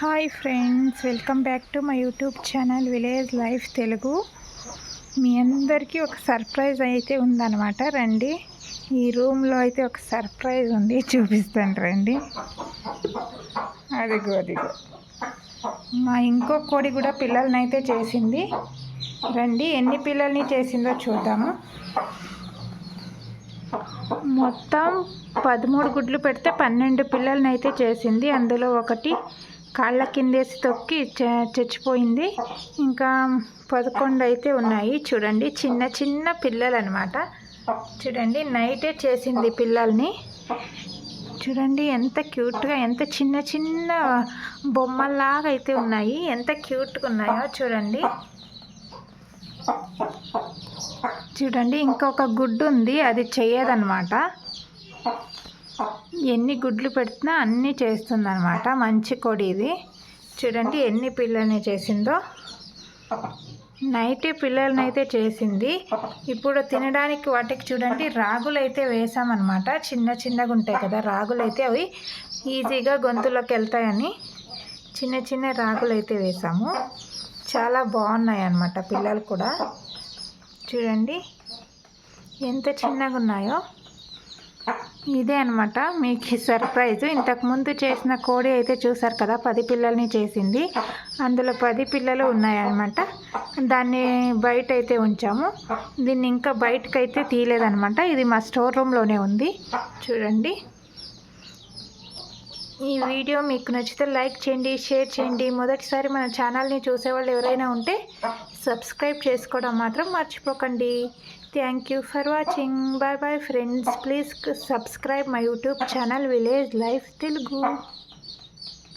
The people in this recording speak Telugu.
Hi friends welcome back to my YouTube channel village life Telugu మీ అందరికీ ఒక సర్ప్రైజ్ అయితే ఉందన్నమాట. రండి. ఈ రూమ్లో అయితే ఒక సర్ప్రైజ్ ఉంది. చూపిస్తాను రండి. అదిగో అదిగో. మా ఇంకో కోడి కూడా పిల్లల్ని అయితే చేసింది. రండి ఎన్ని పిల్లల్ని చేసిందో చూద్దాము. మొత్తం పదమూడు గుడ్లు పెడితే పన్నెండు పిల్లల్ని అయితే చేసింది. అందులో ఒకటి కాళ్ళ కిందేసి తొక్కి చ- చచ్చిపోయింది. ఇంకా పదకొండు అయితే ఉన్నాయి. చూడండి చిన్న చిన్న పిల్లలు అనమాట చూడండి నైటే చేసింది పిల్లల్ని. చూడండి ఎంత క్యూట్గా ఎంత చిన్న చిన్న బొమ్మల్లాగా అయితే ఉన్నాయి. ఎంత క్యూట్గా ఉన్నాయో చూడండి. చూడండి ఇంకొక గుడ్డు ఉంది అది చేయదనమాట ఎన్ని గుడ్లు పెడుతున్నా అన్నీ చేస్తుందన్నమాట. మంచి కొడి ఇది. చూడండి ఎన్ని పిల్లల్ని చేసిందో. నైట్ పిల్లల్ని అయితే చేసింది. ఇప్పుడు తినడానికి వాటికి చూడండి రాగులు అయితే వేసామన్నమాట. చిన్న చిన్నగా ఉంటాయి కదా రాగులు అయితే అవి ఈజీగా గొంతులోకి వెళ్తాయని చిన్న చిన్న రాగులు అయితే వేసాము. చాలా బాగున్నాయి అన్నమాట పిల్లలు కూడా. చూడండి ఎంత చిన్నగా ఉన్నాయో. ఇదే అనమాట మీకు సర్ప్రైజ్ ఇంతకుముందు చేసిన కోడి అయితే చూసారు కదా పది పిల్లల్ని చేసింది. అందులో పది పిల్లలు ఉన్నాయన్నమాట. దాన్ని బయట అయితే ఉంచాము. దీన్ని ఇంకా బయటకైతే అయితే ఇది మా స్టోర్ రూమ్లోనే ఉంది. చూడండి. ఈ వీడియో మీకు నచ్చితే లైక్ చేయండి షేర్ చేయండి. మొదటిసారి మన ఛానల్ని చూసేవాళ్ళు ఎవరైనా ఉంటే సబ్స్క్రైబ్ చేసుకోవడం మాత్రం మర్చిపోకండి. Thank you for watching. Bye bye friends. Please subscribe my YouTube channel Village Life Telugu.